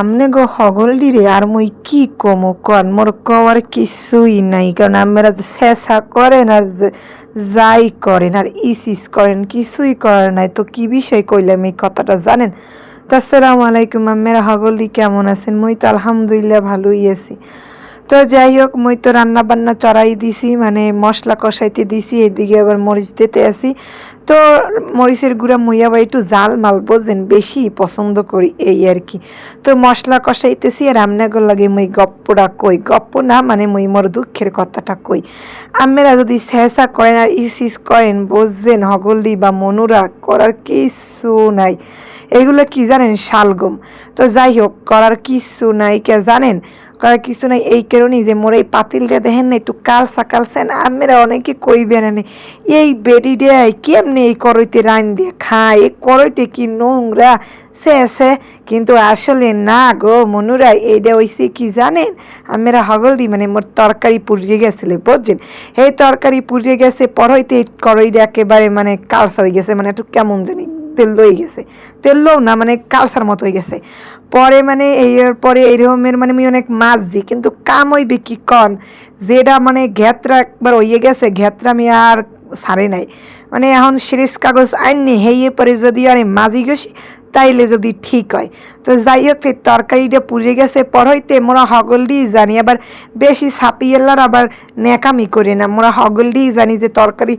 আমনে গো হগল দিরে, আর মুই কি কম? কন, মোর কওয়ার কিছুই নাই, কারণ আমরা শেষা করেন আর যাই করেন আর ইসিস করেন, কিছুই করেন নাই। তো কি বিষয় কইলাম এই কথাটা জানেন? তো আসসালামু আলাইকুম আমরা হগল দি কেমন আছেন? মুই তো আলহামদুলিল্লাহ ভালোই আছি। তো যাই হোক, মুই তো রান্না বান্না চড়াই দিছি মানে মশলা কষাইতে দিছি, এদিকে আবার মরিচ দিতে আসি তো মরিচের গুঁড়া মুই আবার একটু জাল মাল বোঝেন বেশি পছন্দ করি এই আর কি। তো মশলা কষাইতেছি আর রান্নাগুলো লাগে মুই গপ্পটা কই, গপ্প না মানে মুই মোর দুঃখের কথাটা কই। আমেরা যদি শেষা করেন আর ইসিস করেন, বোঝেন হগলি বা মনুরা করার কিছু নাই। এগুলো কি জানেন? শালগম। তো যাই হোক, করার কিছু নাই কে জানেন? করার কিছু নাই, এই কারণেই যে মোর এই পাতিলটা দেখেন না, একটু কালসা কালসেন আমেরা অনেকে কইবেন না এই বেডি দেয় কেমনে এই করইতে রান দিয়ে খায় এই করইতে কি নোংরা? সে কিন্তু আসলে না গো, মনুরা এইটা হইছে কি জানেন? আমেরা হগল দি মানে মোর তরকারি পুড়িয়ে গেছিলে বুঝছেন? এই তরকারি পুড়িয়ে গেছে পর হইতে করইটা একেবারে মানে কালসা হয়ে গেছে মানে একটু কেমন জানি তেল হয়ে গেছে। তেলও না মানে কালসার মতো হয়ে গেছে। পরে মানে এই পরে এইরকমের মানে আমি অনেক মাছ দিই, কিন্তু কাম হইবে কি কন? যেটা মানে ঘেতরা একবার হইয়ে গেছে, ঘেতরা আমি আর সারে নাই। মানে এখন সিরিজ কাগজ আইননি হেয়ে পরে যদি আর মাঝি গেছি তাইলে যদি ঠিক হয়। তো যাই হোক তরকারিটা পুড়ে গেছে। পর হইতে মোরা হগল দিয়ে জানি, আবার বেশি ছাপিয়েলার আবার ন্যাকামি করে না। মোরা হগল দিয়ে জানি যে তরকারি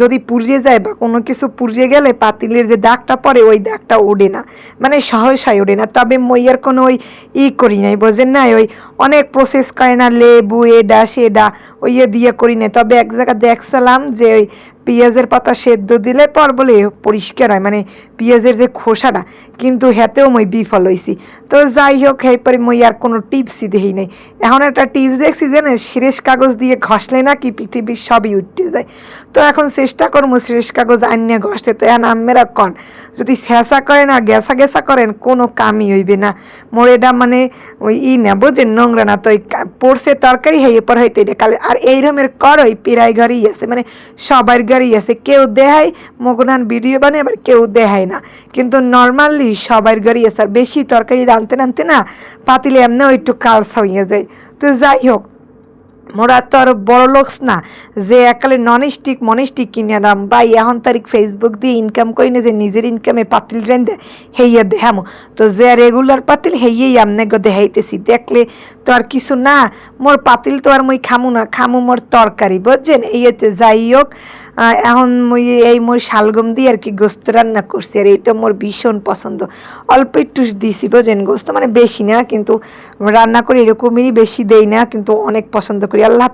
যদি পুড়িয়ে যায় বা কোনো কিছু পুড়িয়ে গেলে পাতিলের যে দাগটা পড়ে, ওই দাগটা ওঠে না। মানে সহসায় ওঠে না। তবে মইয়ের কোনো ওই ই করি নাই, বোঝেন না ওই অনেক প্রসেস করে না, লেবু, এডা, সেডা, ওই দিয়ে করি না তবে এক জায়গায় দেখছিলাম যে ওই পেঁয়াজের পাতা সেদ্ধ দিলে পর বলে পরিষ্কার হয়। মানে পেঁয়াজের যে খোসাটা কিন্তু হেতেও মই বিফল হয়েছি তো যাই হোক পরে মই আর কোনো টিপসই দেখি নাই। এখন একটা টিপস দেখছি জানে সিরেশ কাগজ দিয়ে ঘষলে নাকি পৃথিবীর সবই উঠতে যায়। তো এখন চেষ্টা করব সিরেশ কাগজ আনিয়ে ঘষতে। তো এখন আমেরা কন, যদি ছেঁচা করেন আর গেসা গেসা করেন কোনো কামই হইবে না। মোর এটা মানে ওই ই না বোঝেন নোংরা না, তো পড়ছে তরকারি হয়ে পর হইতে এটা কালে আর এই রকমের ওই পিরাই ঘরেই আছে মানে সবার ঘরেই আছে। কেউ দেখায় মগনান ভিডিও বানায় আবার কেউ দেখায় না। কিন্তু নর্মালি সবার ঘরে আর বেশি তরকারি রাঁধতে রানতে না, পাতিলে এমনি একটু কালসা হয়ে যায়। তো যাই হোক মোরা তো আর বড় লোকস না, যে একালে নন স্টিক মনস্টিক কিনে দাম বা এখন তারিখ ফেসবুক দিয়ে ইনকাম করি না, যে নিজের ইনকামে পাতিল দে, হেইয়া দেখামো। তো যে রেগুলার পাতিল, হেইয়েই আমনে গো দেখাইতেছি। দেখলে তো আর কিছু না, মোর পাতিল তো আর মই খামু না, খামু মোর তরকারি, বুঝছেন? এই হচ্ছে যাই হোক এখন মই এই মোর শালগম দিয়ে আর কি গোস্ত রান্না করছি, আর এইটা মোর ভীষণ পছন্দ। অল্প একটু দিছি বোঝেন গোস্ত মানে বেশি না, কিন্তু রান্না করি এরকমই বেশি দেই না, কিন্তু অনেক পছন্দ করি আল্লাহ